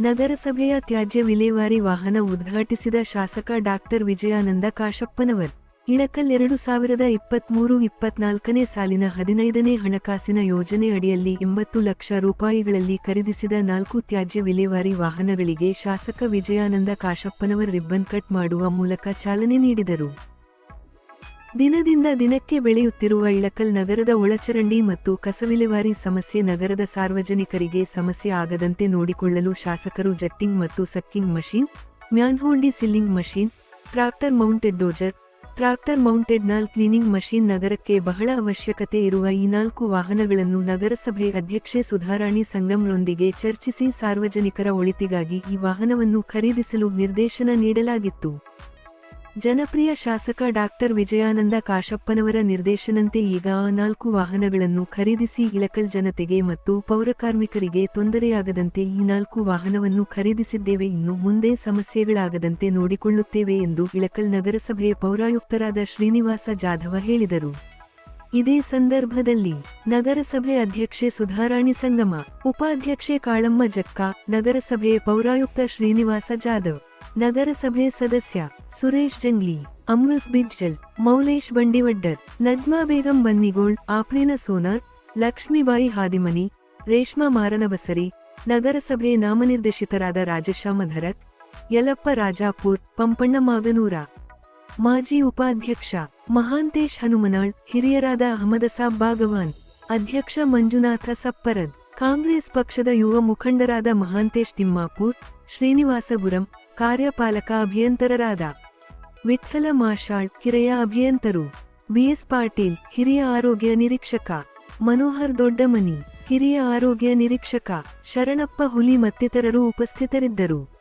ನಗರಸಭೆಯ ತ್ಯಾಜ್ಯ ವಿಲೇವಾರಿ ವಾಹನ ಉದ್ಘಾಟಿಸಿದ ಶಾಸಕ ಡಾಕ್ಟರ್ ವಿಜಯಾನಂದ ಕಾಶಪ್ಪನವರ್ ಇಣಕಲ್ ಎರಡು ಸಾವಿರದ ಇಪ್ಪತ್ಮೂರು ಇಪ್ಪತ್ನಾಲ್ಕನೇ ಸಾಲಿನ ಹದಿನೈದನೇ ಹಣಕಾಸಿನ ಯೋಜನೆ ಅಡಿಯಲ್ಲಿ ಎಂಬತ್ತು ಲಕ್ಷ ರೂಪಾಯಿಗಳಲ್ಲಿ ಖರೀದಿಸಿದ ನಾಲ್ಕು ತ್ಯಾಜ್ಯ ವಿಲೇವಾರಿ ವಾಹನಗಳಿಗೆ ಶಾಸಕ ವಿಜಯಾನಂದ ಕಾಶಪ್ಪನವರ್ ರಿಬ್ಬನ್ ಕಟ್ ಮಾಡುವ ಮೂಲಕ ಚಾಲನೆ ನೀಡಿದರು. ದಿನದಿಂದ ದಿನಕ್ಕೆ ಬೆಳೆಯುತ್ತಿರುವ ಇಳಕಲ್ ನಗರದ ಒಳಚರಂಡಿ ಮತ್ತು ಕಸವಿಲೇವಾರಿ ಸಮಸ್ಯೆ ನಗರದ ಸಾರ್ವಜನಿಕರಿಗೆ ಸಮಸ್ಯೆ ಆಗದಂತೆ ನೋಡಿಕೊಳ್ಳಲು ಶಾಸಕರು ಜಟ್ಟಿಂಗ್ ಮತ್ತು sucking machine, manhole desilting machine tractor mounted dozer tractor mounted ನಾಲ್ ಕ್ಲೀನಿಂಗ್ ಮಷೀನ್ ನಗರಕ್ಕೆ ಬಹಳ ಅವಶ್ಯಕತೆ ಇರುವ ಈ ನಾಲ್ಕು ವಾಹನಗಳನ್ನು ನಗರಸಭೆ ಅಧ್ಯಕ್ಷೆ ಸುಧಾರಾಣಿ ಸಂಗಮ್ರೊಂದಿಗೆ ಚರ್ಚಿಸಿ ಸಾರ್ವಜನಿಕರ ಒಳಿತಿಗಾಗಿ ಈ ವಾಹನವನ್ನು ಖರೀದಿಸಲು ನಿರ್ದೇಶನ ನೀಡಲಾಗಿತ್ತು. ಜನಪ್ರಿಯ ಶಾಸಕ ಡಾಕ್ಟರ್ ವಿಜಯಾನಂದ ಕಾಶಪ್ಪನವರ ನಿರ್ದೇಶನಂತೆ ಈಗ ನಾಲ್ಕು ವಾಹನಗಳನ್ನು ಖರೀದಿಸಿ ಇಳಕಲ್ ಜನತೆಗೆ ಮತ್ತು ಪೌರಕಾರ್ಮಿಕರಿಗೆ ತೊಂದರೆಯಾಗದಂತೆ ಈ ನಾಲ್ಕು ವಾಹನವನ್ನು ಖರೀದಿಸಿದ್ದೇವೆ. ಇನ್ನು ಮುಂದೆ ಸಮಸ್ಯೆಗಳಾಗದಂತೆ ನೋಡಿಕೊಳ್ಳುತ್ತೇವೆ ಎಂದು ಇಳಕಲ್ ನಗರಸಭೆಯ ಪೌರಾಯುಕ್ತರಾದ ಶ್ರೀನಿವಾಸ ಜಾಧವ ಹೇಳಿದರು. ಇದೇ ಸಂದರ್ಭದಲ್ಲಿ ನಗರಸಭೆ ಅಧ್ಯಕ್ಷೆ ಸುಧಾರಾಣಿ ಸಂಗಮ, ಉಪಾಧ್ಯಕ್ಷೆ ಕಾಳಮ್ಮ ಜಕ್ಕ, ನಗರಸಭೆ ಪೌರಾಯುಕ್ತ ಶ್ರೀನಿವಾಸ ಜಾಧವ್, ನಗರಸಭೆ ಸದಸ್ಯ ಸುರೇಶ್ ಜಂಗ್ಲಿ, ಅಮೃತ್ ಬಿಜ್ಜಲ್, ಮೌಲೇಶ್ ಬಂಡಿವಡ್ಡರ್ ನಜ್ಮಾ ಬೇಗಂ ಬನ್ನಿಗೋಳ್, ಆಪ್ರೇನ ಸೋನಾರ್, ಲಕ್ಷ್ಮೀಬಾಯಿ ಹಾದಿಮನಿ, ರೇಷ್ಮಾ ಮಾರನಬಸರಿ, ನಗರಸಭೆ ನಾಮನಿರ್ದೇಶಿತರಾದ ರಾಜಶ್ಯಾಮ ಧರಕ್ ಯಲಪ್ಪ ರಾಜಾಪುರ್, ಪಂಪಣ್ಣ ಮಾಗನೂರ. ಮಾಜಿ ಉಪಾಧ್ಯಕ್ಷ ಮಹಾಂತೇಶ್ ಹನುಮನಾಳ್, ಹಿರಿಯರಾದ ಅಹಮದಸಾಬ್ ಭಾಗವಾನ್, ಅಧ್ಯಕ್ಷ ಮಂಜುನಾಥ ಸಪ್ಪರದ್, ಕಾಂಗ್ರೆಸ್ ಪಕ್ಷದ ಯುವ ಮುಖಂಡರಾದ ಮಹಾಂತೇಶ್ ತಿಮ್ಮಾಪುರ್, ಶ್ರೀನಿವಾಸಪುರಂ ಕಾರ್ಯಪಾಲಕ ಅಭಿಯಂತರರಾದ ವಿಠ್ಠಲ ಮಾಷಾಳ್ ಕಿರೆಯ ಅಭಿಯಂತರು, ಬಿಎಸ್ ಪಾಟೀಲ್, ಹಿರಿಯ ಆರೋಗ್ಯ ನಿರೀಕ್ಷಕ, ಮನೋಹರ್ ದೊಡ್ಡಮನಿ, ಹಿರಿಯ ಆರೋಗ್ಯ ನಿರೀಕ್ಷಕ, ಶರಣಪ್ಪ ಹುಲಿ ಮತ್ತಿತರರು ಉಪಸ್ಥಿತರಿದ್ದರು.